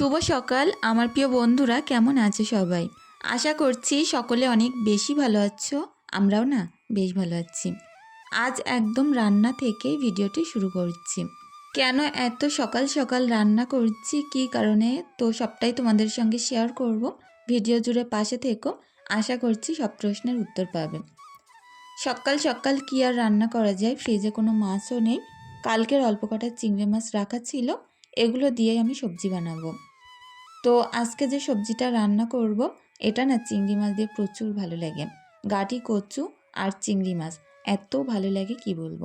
শুভ সকাল, আমার প্রিয় বন্ধুরা, কেমন আছে সবাই? আশা করছি সকলে অনেক বেশি ভালো আছো, আমরাও না বেশ ভালো আছি। আজ একদম রান্না থেকে ভিডিওটি শুরু করছি। কেন এত সকাল সকাল রান্না করছি, কী কারণে, তো সবটাই তোমাদের সঙ্গে শেয়ার করব। ভিডিও জুড়ে পাশে থেকো, আশা করছি সব প্রশ্নের উত্তর পাবে। সকাল সকাল কী আর রান্না করা যায় ফ্রিজে কোনো মাছও নেই। কালকের অল্প কটা চিংড়ি মাছ রাখা ছিল, এগুলো দিয়ে আমি সবজি বানাবো। তো আজকে যে সবজিটা রান্না করব, এটা না চিংড়ি মাছ দিয়ে প্রচুর ভালো লাগে। গাটি কচু আর চিংড়ি মাছ, এত ভালো লাগে কি বলব?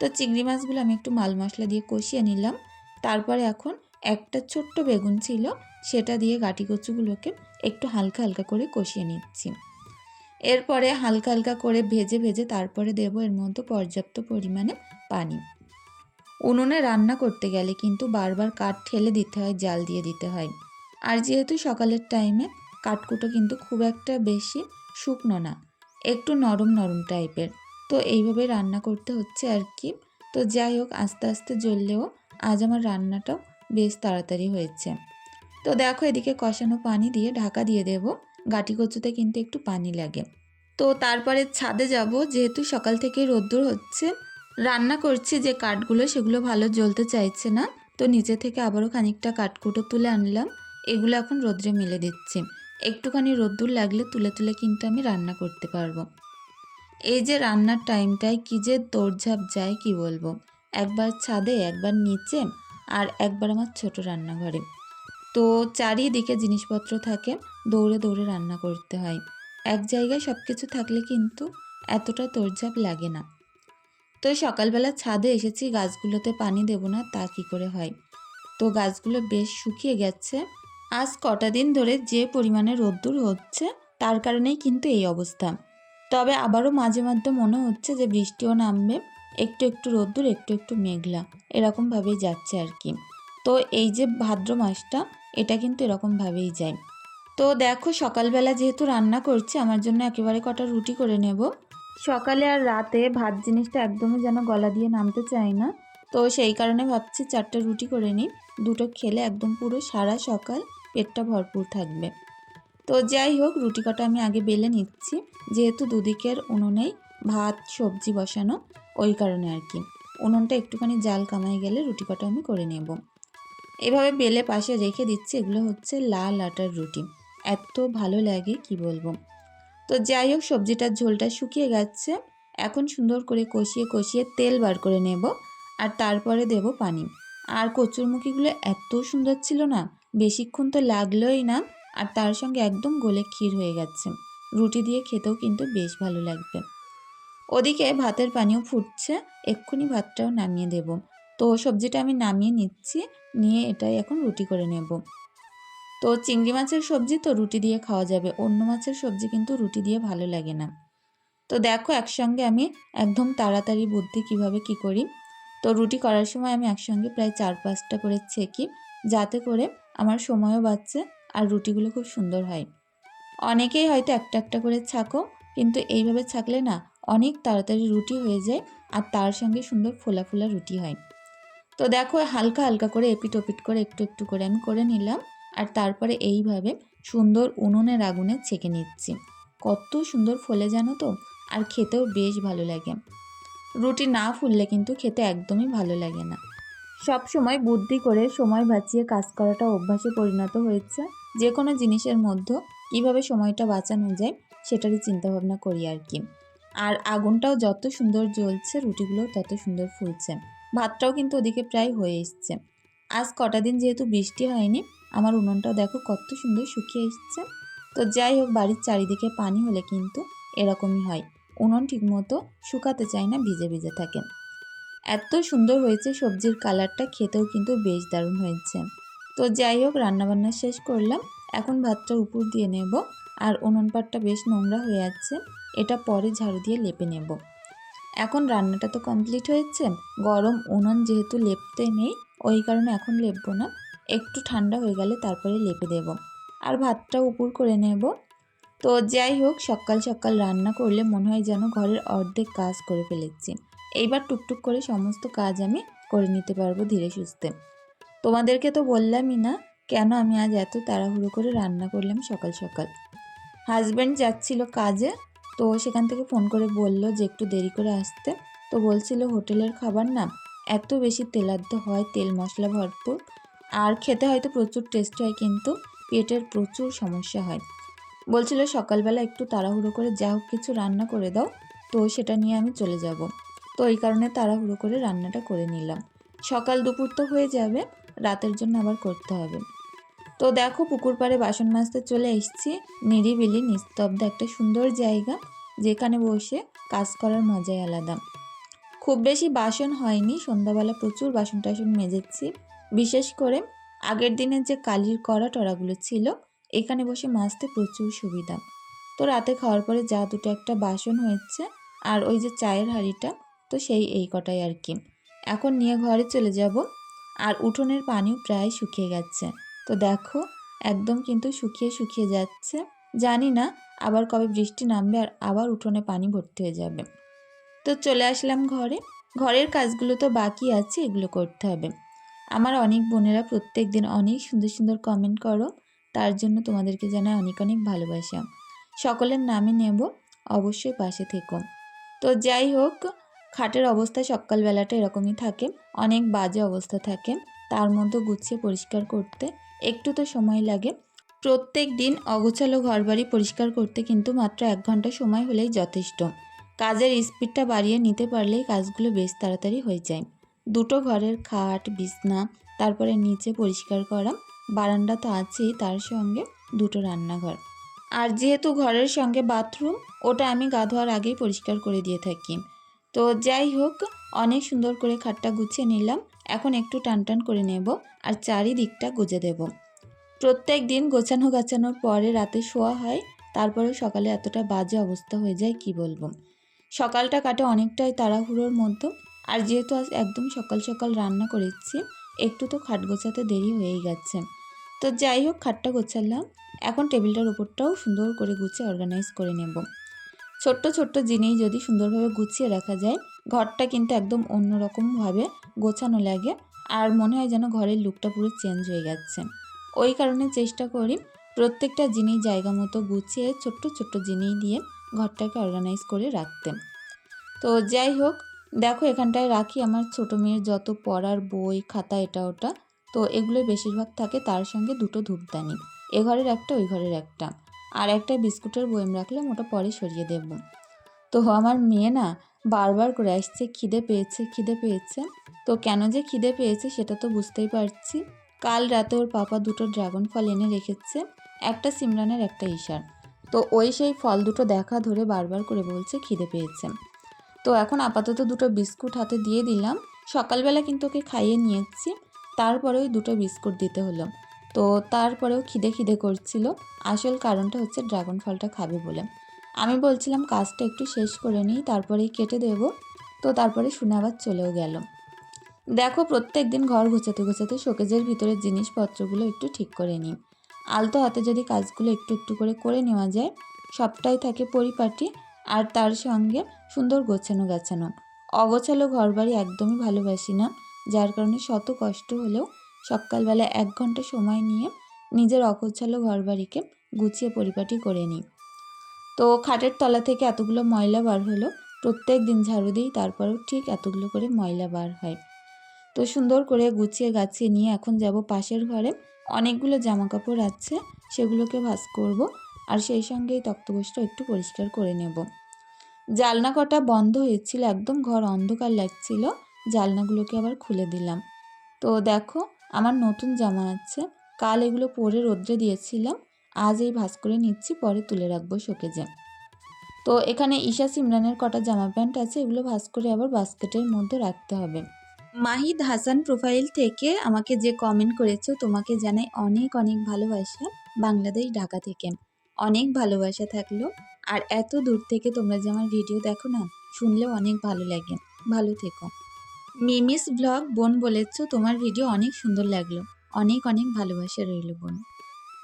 তো চিংড়ি মাছগুলো আমি একটু মাল মশলা দিয়ে কষিয়ে নিলাম। তারপরে এখন একটা ছোট্ট বেগুন ছিল, সেটা দিয়ে গাটি কচুগুলোকে একটু হালকা হালকা করে কষিয়ে নিচ্ছি। এরপরে হালকা হালকা করে ভেজে ভেজে তারপরে দেব এর মধ্যে পর্যাপ্ত পরিমাণে পানি। উনুনে রান্না করতে গেলে কিন্তু বারবার কাঠ ঠেলে দিতে হয়, জাল দিয়ে দিতে হয়। আর যেহেতু সকালের টাইমে কাঠকুটো কিন্তু খুব একটা বেশি শুকনো না, একটু নরম নরম টাইপের তো এইভাবে রান্না করতে হচ্ছে আর কি। তো যাই হোক, আস্তে আস্তে জ্বললেও আজ আমার রান্নাটাও বেশ তাড়াতাড়ি হয়েছে। তো দেখো, এদিকে কষানো পানি দিয়ে ঢাকা দিয়ে দেব। গাটি কচুতে কিন্তু একটু পানি লাগে। তো তারপরে ছাদে যাব, যেহেতু সকাল থেকে রোদ্দুর হচ্ছে। রান্না করছি যে কাঠগুলো, সেগুলো ভালো জ্বলতে চাইছে না। তো নিচে থেকে আবারও খানিকটা কাঠকুটো তুলে আনলাম। এগুলো এখন রোদ্রে মেলে দিচ্ছি। একটুখানি রোদ্দুর লাগলে তুলে তুলে কিন্তু আমি রান্না করতে পারব। এই যে রান্নার টাইমটায় কি যে দৌড়ঝাঁপ যায় কি বলব? একবার ছাদে, একবার নিচে আর একবার আমার ছোট রান্নাঘরে। তো চারিদিকে জিনিসপত্র থাকে, দৌড়ে দৌড়ে রান্না করতে হয়। এক জায়গায় সব কিছু থাকলে কিন্তু এতটা দৌড়ঝাঁপ লাগে না। তো সকালবেলা ছাদে এসেছি, গাছগুলোতে পানি দেব না, তা কি করে হয়? তো গাছগুলো বেশ শুকিয়ে গেছে আজ কটা দিন ধরে যে পরিমাণে রোদ্দুর হচ্ছে, তার কারণেই কিন্তু এই অবস্থা। তবে আবারও মাঝে মধ্যে মনে হচ্ছে যে বৃষ্টিও নামবে, একটু একটু রোদ্দুর, একটু একটু মেঘলা, এরকমভাবেই যাচ্ছে আর কি। তো এই যে ভাদ্র মাসটা, এটা কিন্তু এরকমভাবেই যায়। তো দেখো সকালবেলা যেহেতু রান্না করছি, আমার জন্য একেবারে কটা রুটি করে নেব। সকালে আর রাতে ভাত জিনিসটা একদমই যেন গলা দিয়ে নামতে চায় না। তো সেই কারণে ভাবছি চারটে রুটি করে নিই। দুটো খেলে একদম পুরো সারা সকাল পেটটা ভরপুর থাকবে। তো যাই হোক, রুটি কটা আমি আগে বেলে নিচ্ছি। যেহেতু দুদিকের উনুনেই ভাত, সবজি বসানো, ওই কারণে আর কি। উনুনটা একটুখানি জাল কামাই গেলে রুটি কটা আমি করে নেব। এভাবে বেলে পাশে রেখে দিচ্ছি, এগুলো হচ্ছে লাল আটার রুটি। এত ভালো লাগে, কি বলব? তো যাই হোক, সবজিটার ঝোলটা শুকিয়ে গেছে। এখন সুন্দর করে কষিয়ে কষিয়ে তেল বার করে নেব, আর তারপরে দেব পানি। আর কচুরমুখিগুলো এত সুন্দর ছিল না, বেশিক্ষণ তো লাগলোই না, আর তার সঙ্গে একদম গলে ক্ষীর হয়ে গেছে। রুটি দিয়ে খেতেও কিন্তু বেশ ভালো লাগবে। ওদিকে ভাতের পানিও ফুটছে, এক্ষুনি ভাতটাও নামিয়ে দেব। তো সবজিটা আমি নামিয়ে নিচ্ছি, নিয়ে এটাই এখন রুটি করে নেব। তো চিংড়ি মাছের সবজি তো রুটি দিয়ে খাওয়া যাবে, অন্য মাছের সবজি কিন্তু রুটি দিয়ে ভালো লাগে না। তো দেখো একসঙ্গে আমি একদম তাড়াতাড়ি বুদ্ধি কীভাবে কি করি। তো রুটি করার সময় আমি একসঙ্গে প্রায় চার পাঁচটা করে ছেঁকি, যাতে করে আমার সময়ও বাঁচছে আর রুটিগুলো খুব সুন্দর হয়। অনেকেই হয়তো একটা একটা করে ছাকো, কিন্তু এইভাবে ছাকলে না অনেক তাড়াতাড়ি রুটি হয়ে যায় আর তার সঙ্গে সুন্দর ফোলা ফোলা রুটি হয়। তো দেখো হালকা হালকা করে এপিট ওপিট করে একটু একটু করে আমি করে নিলাম আর তারপরে এইভাবে সুন্দর উনুনের আগুনে ছেঁকে নিচ্ছি। কত সুন্দর ফলে জানো তো? আর খেতেও বেশ ভালো লাগে। রুটি না ফুললে কিন্তু খেতে একদমই ভালো লাগে না। সব সময় বুদ্ধি করে সময় বাঁচিয়ে কাজ করাটা অভ্যাসে পরিণত হয়েছে। যে কোনো জিনিসের মধ্যে কীভাবে সময়টা বাঁচানো যায়, সেটারই চিন্তাভাবনা করি আর কি। আর আগুনটাও যত সুন্দর জ্বলছে রুটিগুলো তত সুন্দর ফুলছে। ভাতটাও কিন্তু ওদিকে প্রায় হয়ে এসছে। আজ কটা দিন যেহেতু বৃষ্টি হয়নি, আমার উনুনটাও দেখো কত সুন্দর শুকিয়ে এসছে। তো যাই হোক, বাড়ির চারিদিকে পানি হলে কিন্তু এরকমই হয়। উনুন ঠিকমতো শুকাতে চায় না, ভিজে ভিজে থাকে। এত সুন্দর হয়েছে সবজির কালারটা, খেতেও কিন্তু বেশ দারুণ হয়েছে। তো যাই হোক, রান্নাবান্না শেষ করলাম। এখন ভাতটা উপর দিয়ে নেব। আর উনুন পাটটা বেশ নোংরা হয়ে আছে। এটা পরে ঝাড়ু দিয়ে লেপে নেব। এখন রান্নাটা তো কমপ্লিট হয়েছে। গরম উনুন যেহেতু লেপতে নেই, ওই কারণে এখন লেপবো না। একটু ঠান্ডা হয়ে গেলে তারপরে লেপে দেব। আর ভাতটা উপর করে নেব। তো যাই হোক, সকাল সকাল রান্না করলে মনে হয় যেন ঘরের অর্ধেক কাজ করে ফেলেছি। এইবার টুকটুক করে সমস্ত কাজ আমি করে নিতে পারব ধীরে সুস্থে। তোমাদেরকে তো বললামই না, কেন আমি আজ এত তাড়াহুড়ো করে রান্না করলাম সকাল সকাল? হাজব্যান্ড যাচ্ছিল কাজে, তো সেখান থেকে ফোন করে বলল যে একটু দেরি করে আসতে। তো বলছিল হোটেলের খাবার না এত বেশি তেলাদ্দ হয়, তেল মশলা ভরপুর। আর খেতে হয়তো প্রচুর টেস্ট হয় কিন্তু পেটের প্রচুর সমস্যা হয়। বলছিল, সকালবেলা একটু তাড়াহুড়ো করে যা হোক কিছু রান্না করে দাও। তো সেটা নিয়ে আমি চলে যাব। তো এই কারণে তাড়াহুড়ো করে রান্নাটা করে নিলাম। সকাল দুপুর তো হয়ে যাবে, রাতের জন্য আবার করতে হবে। তো দেখো, পুকুর পাড়ে বাসন মাজতে চলে এসেছি। নিরিবিলি, নিস্তব্ধ একটা সুন্দর জায়গা, যেখানে বসে কাজ করার মজাই আলাদা। খুব বেশি বাসন হয়নি, সন্ধ্যাবেলা প্রচুর বাসন টাসন মেজেছি। বিশেষ করে আগের দিনের যে কালির কড়া টড়াগুলো ছিল এখানে বসে মাজতে প্রচুর সুবিধা। তো রাতে খাওয়ার পরে যা দুটো একটা বাসন হয়েছে আর ওই যে চায়ের হাঁড়িটা, তো সেই এই কটাই আর কি। এখন নিয়ে ঘরে চলে যাব আর উঠোনের পানিও প্রায় শুকিয়ে গেছে। তো দেখো, একদম কিন্তু শুকিয়ে শুকিয়ে যাচ্ছে। জানি না আবার কবে বৃষ্টি নামবে আর আবার উঠোনে পানি ভর্তি হয়ে যাবে। তো চলে আসলাম ঘরে। ঘরের কাজগুলো তো বাকি আছে, এগুলো করতে হবে। আমার অনেক বোনেরা প্রত্যেক দিন অনেক সুন্দর সুন্দর কমেন্ট করো। তার জন্য তোমাদেরকে জানাই অনেক অনেক ভালোবাসা। সকলের নামে নেব, অবশ্যই পাশে থেকো। তো যাই হোক, খাটের অবস্থা সকালবেলাটা এরকমই থাকে, অনেক বাজে অবস্থা থাকে। তার মধ্যে গুছিয়ে পরিষ্কার করতে একটু তো সময় লাগে। প্রত্যেক দিন অগোছালো ঘরবাড়ি পরিষ্কার করতে কিন্তু মাত্র এক ঘণ্টা সময় হলেই যথেষ্ট। কাজের স্পিডটা বাড়িয়ে নিতে পারলেই কাজগুলো বেশ তাড়াতাড়ি হয়ে যায়। দুটো ঘরের খাট, বিছনা, তারপরে নিচে পরিষ্কার করা বারান্দা তো আছেই, তার সঙ্গে দুটো রান্নাঘর। আর যেহেতু ঘরের সঙ্গে বাথরুম, ওটা আমি গা ধোয়ার আগেই পরিষ্কার করে দিয়ে থাকি। তো যাই হোক, অনেক সুন্দর করে খাটটা গুছিয়ে নিলাম। এখন একটু টান টান করে নেব আর চারিদিকটা গুজে দেব। প্রত্যেক দিন গোছানো গাছানোর পরে রাতে শোয়া হয় তারপরে সকালে এতটা বাজে অবস্থা হয়ে যায়, কি বলব? সকালটা কাটে অনেকটাই তাড়াহুড়োর মধ্যে। আর যেহেতু আজ একদম সকাল সকাল রান্না করেছি, একটু তো খাট গোছাতে দেরি হয়েই গেছে। তো যাই হোক, খাটটা গোছালাম। এখন টেবিলটার উপরটাও সুন্দর করে গুছিয়ে অর্গানাইজ করে নেব। ছোট্ট ছোট্ট জিনিস যদি সুন্দরভাবে গুছিয়ে রাখা যায়, ঘরটা কিন্তু একদম অন্যরকমভাবে গোছানো লাগে আর মনে হয় যেন ঘরের লুকটা পুরো চেঞ্জ হয়ে যাচ্ছে। ওই কারণে চেষ্টা করি প্রত্যেকটা জিনিস জায়গা মতো গুছিয়ে ছোট্ট ছোট্ট জিনিস দিয়ে ঘরটাকে অর্গানাইজ করে রাখতে। তো যাই হোক, দেখো এখানটায় রাখি আমার ছোটো মেয়ের যত পড়ার বই, খাতা, এটা ওটা। তো এগুলো বেশিরভাগ থাকে তার সঙ্গে দুটো ধূপদানি। এ ঘরের একটা, ওই ঘরের একটা। আর একটা বিস্কুটের বয়েম রাখলাম, ওটা পরে সরিয়ে দেব তো আমার মেয়ে না বারবার করে আসছে, খিদে পেয়েছে খিদে পেয়েছে। তো কেন যে খিদে পেয়েছে সেটা তো বুঝতেই পারছি। কাল রাতে ওর পাপা দুটো ড্রাগন ফল এনে রেখেছে, একটা সিমরানের, একটা ঈশার। তো ওই সেই ফল দুটো দেখা ধরে বারবার করে বলছে খিদে পেয়েছে। তো এখন আপাতত দুটো বিস্কুট হাতে দিয়ে দিলাম। সকালবেলা কিন্তু ওকে খাইয়ে নিয়েছি। তারপরে ওই দুটো বিস্কুট দিতে হলো। তো তারপরেও খিদে খিদে করছিল। আসল কারণটা হচ্ছে ড্রাগন ফলটা খাবে বলে। আমি বলছিলাম, কাজটা একটু শেষ করে নিই তারপরেই কেটে দেব। তো তারপরে শুনে আবার চলেও গেল। দেখো, প্রত্যেক দিন ঘর গোছাতে গোছাতে শোকেজের ভিতরের জিনিসপত্রগুলো একটু ঠিক করে নিই। আলতো হাতে যদি কাজগুলো একটু একটু করে করে নেওয়া যায়, সবটাই থাকে পরিপাটি আর তার সঙ্গে সুন্দর গোছানো গাছানো অগোছালো ঘরবাড়ি একদমই ভালোবাসি না। যার কারণে শত কষ্ট হলেও সকালবেলা এক ঘণ্টা সময় নিয়ে নিজের অগোছালো ঘরবাড়িকে গুছিয়ে পরিপাটি করে নিই। তো খাটের তলা থেকে এতগুলো ময়লা বার হলো, প্রত্যেক দিন ঝাড়ু দিই, তারপরেও ঠিক এতগুলো করে ময়লা বার হয়। তো সুন্দর করে গুছিয়ে গাছিয়ে নিয়ে এখন যাব পাশের ঘরে। অনেকগুলো জামা কাপড় আছে, সেগুলোকে ভাস করব আর সেই সঙ্গে এই তক্তপোষটা একটু পরিষ্কার করে নেব। জালনা কটা বন্ধ হয়েছিল, একদম ঘর অন্ধকার লাগছিল। জালনাগুলোকে আবার খুলে দিলাম। তো দেখো, আমার নতুন জামা আছে। কাল এগুলো পরে রোদ্রে দিয়েছিলাম। আজ এই ভাস করে নিচ্ছি, পরে তুলে রাখব শোকেজে। তো এখানে ঈশা সিমরানের কটা জামা প্যান্ট আছে, এগুলো ভাস করে আবার বাস্কেটের মধ্যে রাখতে হবে। মাহিদ হাসান প্রোফাইল থেকে আমাকে যে কমেন্ট করেছ, তোমাকে জানাই অনেক অনেক ভালোবাসা বাংলাদেশ ঢাকা থেকে। অনেক ভালোবাসা থাকল। আর এত দূর থেকে তোমরা যে আমার ভিডিও দেখো না, শুনলেও অনেক ভালো লাগে। ভালো থেকো। মিমিস ব্লগ বোন বলেছ, তোমার ভিডিও অনেক সুন্দর লাগল। অনেক অনেক ভালোবাসা রইল বোন।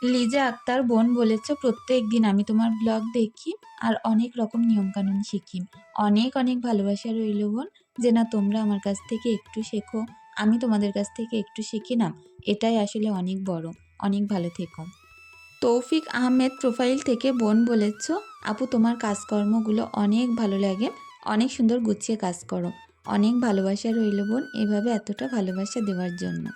লিজা আক্তার বোন বলেছ, প্রত্যেক দিন আমি তোমার ব্লগ দেখি আর অনেক রকম নিয়মকানুন শিখি। অনেক অনেক ভালোবাসা রইল বোন, যে না তোমরা আমার কাছ থেকে একটু শেখো, আমি তোমাদের কাছ থেকে একটু শিখি না। এটাই আসলে অনেক বড়। অনেক ভালো থেকো। তৌফিক আহমেদ প্রোফাইল থেকে বোন বলেছ, আপু, তোমার কাজকর্মগুলো অনেক ভালো লাগে। অনেক সুন্দর গুছিয়ে কাজ করো। অনেক ভালোবাসা রইল বোন, এভাবে এতটা ভালোবাসা দেওয়ার জন্য।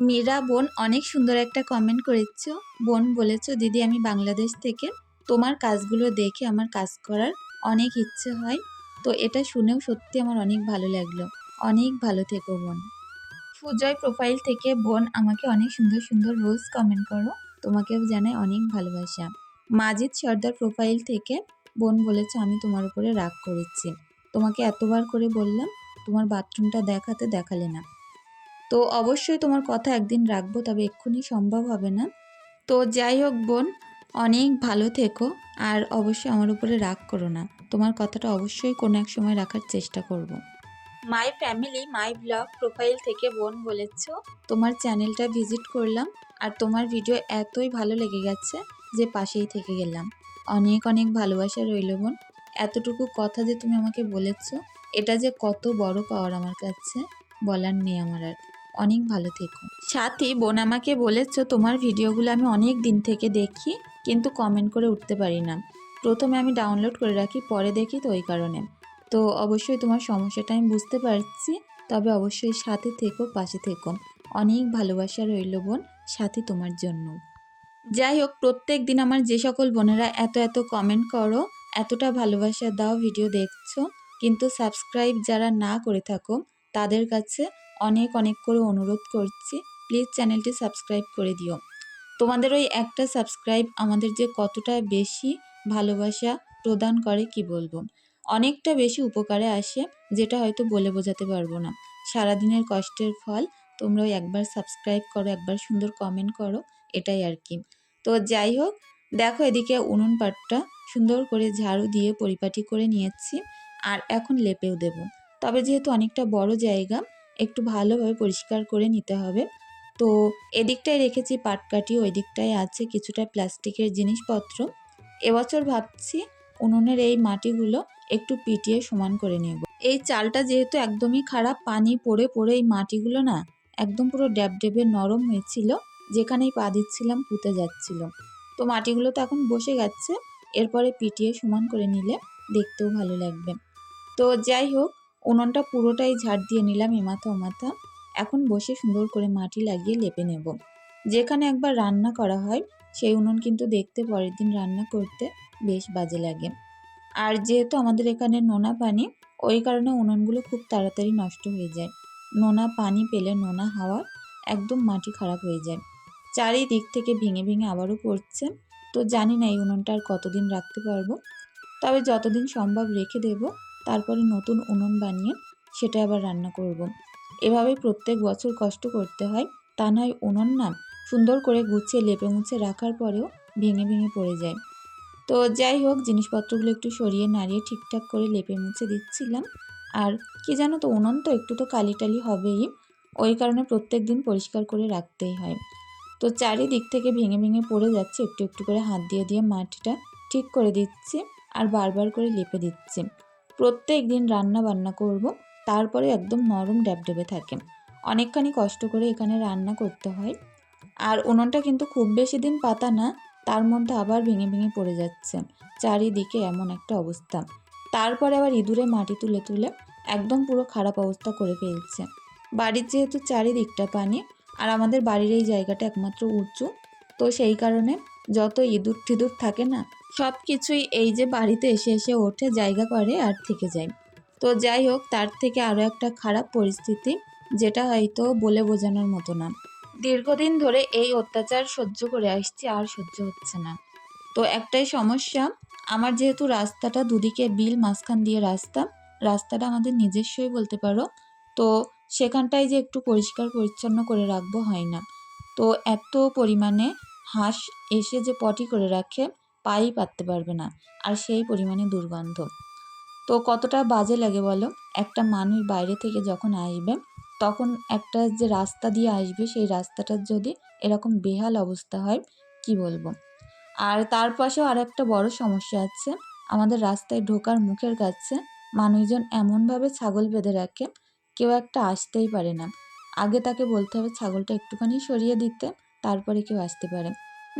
মীরা বোন, অনেক সুন্দর একটা কমেন্ট করেছ। বোন বলেছ, দিদি, আমি বাংলাদেশ থেকে। তোমার কাজগুলো দেখে আমার কাজ করার অনেক ইচ্ছে হয়। তো এটা শুনেও সত্যি আমার অনেক ভালো লাগল। অনেক ভালো থেকো বোন। সুজয় প্রোফাইল থেকে বোন, আমাকে অনেক সুন্দর সুন্দর রোজ কমেন্ট করো। তোমাকেও জানাই অনেক ভালোবাসা। মাজিদ সর্দার প্রোফাইল থেকে বোন বলেছে, আমি তোমার উপরে রাগ করেছি। তোমাকে এতবার করে বললাম তোমার বাথরুমটা দেখাতে দেখালে না। তো অবশ্যই তোমার কথা একদিন রাখব তবে এক্ষুনি সম্ভব হবে না। তো যাই হোক বোন অনেক ভালো থেকো আর অবশ্যই আমার উপরে রাগ করো না। তোমার কথাটা অবশ্যই কোনো এক সময় রাখার চেষ্টা করব। My family my blog profile থেকে বোন বলেছ? তোমার চ্যানেলটা ভিজিট করলাম আর তোমার ভিডিও এতই ভালো লেগে গেছে যে পাশেই থেকে গেলাম। অনেক অনেক ভালোবাসা রইল বোন। এতটুকু কথা যে তুমি আমাকে বলেছ এটা যে কত বড় পাওয়ার আমার কাছে বলার নেই আমার আর। অনেক ভালো থেকো। সাথী, বোন আমাকে বলেছ, তোমার ভিডিওগুলো আমি অনেক দিন থেকে দেখি, কিন্তু কমেন্ট করে উঠতে পারি না। প্রথমে আমি ডাউনলোড করে রাখি, পরে দেখি তো ওই কারণে। তো অবশ্যই তোমার সমস্যাটা আমি বুঝতে পারছি, তবে অবশ্যই সাথে থেকো, পাশে থেকো। অনেক ভালোবাসা রইল বোন, সাথী তোমার জন্য। যাই হোক, প্রত্যেক দিন আমার যে সকল বোনেরা এত এত কমেন্ট করো, এতটা ভালোবাসা দাও ভিডিও দেখছ কিন্তু সাবস্ক্রাইব যারা না করে থাকো, তাদের কাছে অনেক অনেক করে অনুরোধ করছি প্লিজ চ্যানেলটি সাবস্ক্রাইব করে দিও। তোমাদের ওই একটা সাবস্ক্রাইব আমাদের যে কতটা বেশি ভালোবাসা প্রদান করে কি বলব? অনেকটা বেশি উপকারে আসে, যেটা হয়তো বলে বোঝাতে পারব না। সারাদিনের কষ্টের ফল তোমরা ওই একবার সাবস্ক্রাইব করো, একবার সুন্দর কমেন্ট করো, এটাই আর কি। তো যাই হোক, দেখো এদিকে উনুন পাটটা সুন্দর করে ঝাড়ু দিয়ে পরিপাটি করে নিয়েছি। আর এখন লেপেও দেব। তবে যেহেতু অনেকটা বড় জায়গা, একটু ভালোভাবে পরিষ্কার করে নিতে হবে। তো এদিকটায় রেখেছি পাটকাঠি ওই দিকটায় আছে কিছুটা প্লাস্টিকের জিনিসপত্র। এবছর ভাবছি উনুনের এই মাটিগুলো একটু পিটিয়ে সমান করে নেব। এই চালটা যেহেতু একদমই খারাপ, পানি পড়ে পড়ে এই মাটিগুলো না একদম পুরো ড্যাব ড্যাবে নরম হয়েছিল, যেখানেই পা দিচ্ছিলাম পুঁতে যাচ্ছিল। তো মাটিগুলো তো এখন বসে গেছে, এরপরে পিটিয়ে সমান করে নিলে দেখতেও ভালো লাগবে। তো যাই হোক, উনুনটা পুরোটাই ঝাড় দিয়ে নিলাম এমাথা ওমাথা। এখন বসে সুন্দর করে মাটি লাগিয়ে লেপে নেব। যেখানে একবার রান্না করা হয়, সেই উনুন কিন্তু দেখতে পরের দিন রান্না করতে বেশ বাজে লাগে। আর যেহেতু আমাদের এখানে নোনা পানি, ওই কারণে উনুনগুলো খুব তাড়াতাড়ি নষ্ট হয়ে যায়। নোনা পানি পেলে নোনা হাওয়া একদম মাটি খারাপ হয়ে যায়। চারিদিক থেকে ভেঙে ভেঙে আবারও পড়ছে। তো জানি না এই উনুনটা আর কতদিন রাখতে পারব। তবে যতদিন সম্ভব রেখে দেব। তারপরে নতুন উনুন বানিয়ে সেটা আবার রান্না করব। এভাবে প্রত্যেক বছর কষ্ট করতে হয়। তা নয়, উনুন না, সুন্দর করে গুছিয়ে লেপে মুছে রাখার পরেও ভেঙে ভেঙে পড়ে যায়। তো যাই হোক, জিনিসপত্রগুলো একটু সরিয়ে নাড়িয়ে ঠিকঠাক করে লেপে মুছে দিচ্ছিলাম। আর কি জানো তো, উনুন তো একটু তো কালি টালি হবেই। ওই কারণে প্রত্যেক দিন পরিষ্কার করে রাখতেই হয়। তো চারিদিক থেকে ভেঙে ভেঙে পড়ে যাচ্ছে, একটু একটু করে হাত দিয়ে দিয়ে মাটিটা ঠিক করে দিচ্ছি আর বারবার করে লেপে দিচ্ছি। প্রত্যেক দিন রান্না বান্না করব, তারপরে একদম নরম ড্যাবডেবে থাকে। অনেকখানি কষ্ট করে এখানে রান্না করতে হয়। আর উনুনটা কিন্তু খুব বেশি দিন পাতা না, তার মধ্যে আবার ভেঙে ভেঙে পড়ে যাচ্ছে। চারিদিকে এমন একটা অবস্থা। তারপরে আবার ইঁদুরে মাটি তুলে তুলে একদম পুরো খারাপ অবস্থা করে ফেলছে। বাড়ির যেহেতু চারিদিকটা পানি, আর আমাদের বাড়ির এই জায়গাটা একমাত্র উঁচু, তো সেই কারণে যত ইঁদুর টিঁদুর থাকে না সব কিছুই এই যে বাড়িতে এসে এসে ওঠে, জায়গা করে আর থেকে যায়। তো যাই হোক, তার থেকে আরও একটা খারাপ পরিস্থিতি, যেটা হয়তো বলে বোঝানোর মতো না। দীর্ঘদিন ধরে এই অত্যাচার সহ্য করে আসছি, আর সহ্য হচ্ছে না। তো একটাই সমস্যা, আমার যেহেতু রাস্তাটা দুদিকে বিল মাঝখান দিয়ে রাস্তা, রাস্তাটা আমাদের নিজস্বই বলতে পারো, তো সেখানটায় যে একটু পরিষ্কার পরিচ্ছন্ন করে রাখব হয় না। তো এত পরিমাণে হাঁস এসে যে পটি করে রাখে, পাই পাততে পারবে না। আর সেই পরিমাণে দুর্গন্ধ। তো কতটা বাজে লাগে বলো? একটা মানুষ বাইরে থেকে যখন আসবে, তখন একটা যে রাস্তা দিয়ে আসবে, সেই রাস্তাটার যদি এরকম বেহাল অবস্থা হয়, কি বলব? আর তার পাশেও আর একটা বড় সমস্যা আছে। আমাদের রাস্তায় ঢোকার মুখের কাছে মানুষজন এমনভাবে ছাগল বেঁধে রাখে, কেউ একটা আসতেই পারে না। আগে তাকে বলতে হবে ছাগলটা একটুখানি সরিয়ে দিতে। তারপরে কেউ আসতে পারে।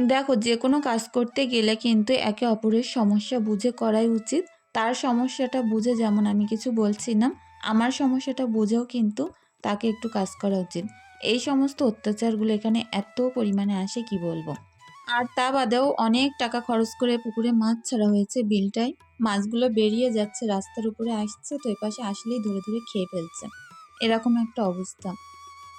দেখো যে কোনো কাজ করতে গেলে কিন্তু একে অপরের সমস্যা বুঝে করাই উচিত। তার সমস্যাটা বুঝে যেমন আমি কিছু বলছি না, আমার সমস্যাটা বুঝেও কিন্তু তাকে একটু কাজ করা উচিত। এই সমস্ত অত্যাচারগুলো এখানে এত পরিমাণে আসে, কি বলব? আর তা বাদেও অনেক টাকা খরচ করে পুকুরে মাছ ছাড়া হয়েছে বিলটায়। মাছগুলো বেরিয়ে যাচ্ছে, রাস্তার উপরে আসছে, তো এপাশে আসলেই ধরে ধরে খেয়ে ফেলছে। এরকম একটা অবস্থা।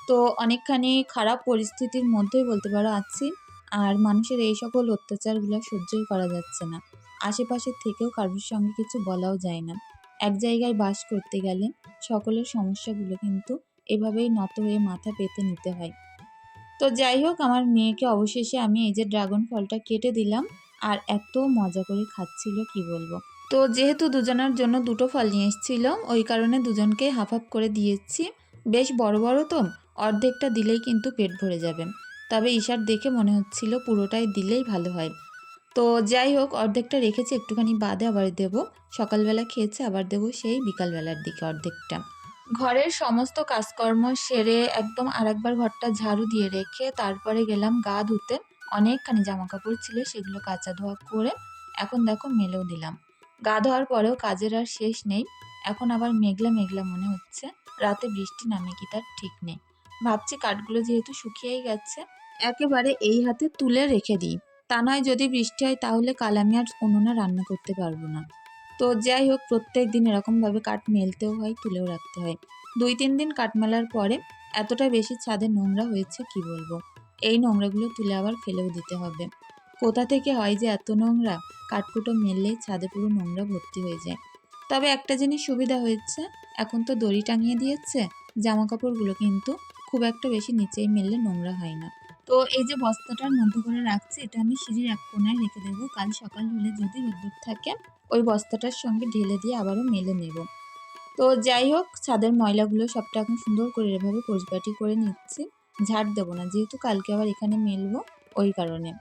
তো অনেকখানি খারাপ পরিস্থিতির মধ্যেই বলতে পারো আছি। আর মানুষের এই সকল অত্যাচারগুলো সহ্যই করা যাচ্ছে না। আশেপাশের থেকেও কারোর সঙ্গে কিছু বলাও যায় না। এক জায়গায় বাস করতে গেলে সকলের সমস্যাগুলো কিন্তু এভাবেই নত হয়ে মাথা পেতে নিতে হয়। তো যাই হোক, আমার মেয়েকে অবশেষে আমি এই যে ড্রাগন ফলটা কেটে দিলাম। আর এত মজা করে খাচ্ছিল, কি বলব? তো যেহেতু দুজনের জন্য দুটো ফল নিয়ে এসেছিল, ওই কারণে দুজনকে হাফ হাফ করে দিয়েছি। বেশ বড় বড় তো অর্ধেকটা দিলেই কিন্তু পেট ভরে যাবে। তবে ঈশার দেখে মনে হচ্ছিল পুরোটাই দিলেই ভালো হয়। তো যাই হোক, অর্ধেকটা রেখেছি, একটুখানি বাদে আবার দেব। সকালবেলা খেয়েছে, আবার দেবো সেই বিকালবেলার দিকে অর্ধেকটা। ঘরের সমস্ত কাজকর্ম সেরে একদম আরেকবার ঘরটা ঝাড়ু দিয়ে রেখে তারপরে গেলাম গা ধুতে। অনেকখানি জামা কাপড় ছিল, সেগুলো কাচা ধোয়া করে এখন দেখো মেলেও দিলাম। গা ধোয়ার পরেও কাজের আর শেষ নেই। এখন আবার মেঘলা মেঘলা মনে হচ্ছে। রাতে বৃষ্টি নামে কি তার ঠিক নেই। ভাবছি কাঠগুলো যেহেতু শুকিয়েই গেছে। একেবারে এই হাতে তুলে রেখে দিই। তা নয় যদি বৃষ্টি হয় তাহলে কাল আমি আর উনুনে রান্না করতে পারব না। তো যাই হোক, প্রত্যেক দিন এরকমভাবে কাঠ মেলতেও হয়, তুলেও রাখতে হয়। দুই তিন দিন কাঠ মেলার পরে এতটা বেশি ছাদে নোংরা হয়েছে কি বলব? এই নোংরাগুলো তুলে আবার ফেলেও দিতে হবে। কোথা থেকে হয় যে এত নোংরা? কাঠকুটো মেললেই ছাদে পুরো নোংরা ভর্তি হয়ে যায়। তবে একটা জিনিস সুবিধা হয়েছে, এখন তো দড়ি টাঙিয়ে দিয়েছে জামা কাপড়গুলো কিন্তু খুব একটা বেশি নিচেই মেললে নোংরা হয় না। তো এই যে বস্তাটার মধ্যে করে রাখছি, এটা আমি সিঁড়ির এক কোনায় রেখে দেবো। কাল সকাল হলে যদি রোদ্দুর থাকে, ওই বস্তাটার সঙ্গে ঢেলে দিয়ে আবারও মেলে নেব। তো যাই হোক, ছাদের ময়লাগুলো সবটা এখন সুন্দর করে এভাবে পরিপাটি করে নিচ্ছি। ঝাড় দেবো না, যেহেতু কালকে আবার এখানে মেলবো, ওই কারণে।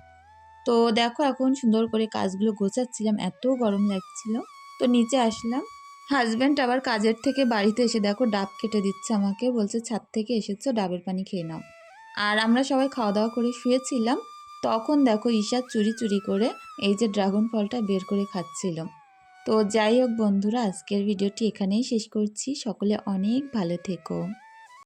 তো দেখো, এখন সুন্দর করে কাজগুলো গোছাচ্ছিলাম, এত গরম লাগছিল। তো নিচে আসলাম। হাজব্যান্ড আবার কাজের থেকে বাড়িতে এসে দেখো, ডাব কেটে দিচ্ছে আমাকে। বলছে, ছাদ থেকে এসেছ, ডাবের পানি খেয়ে নাও। আর আমরা সবাই খাওয়া দাওয়া করে শুয়েছিলাম। তখন দেখো ঈশা চুরি চুরি করে এই যে ড্রাগন ফলটা বের করে খাচ্ছিল। তো যাই হোক বন্ধুরা, আজকের ভিডিওটি এখানেই শেষ করছি। সকলে অনেক ভালো থেকো।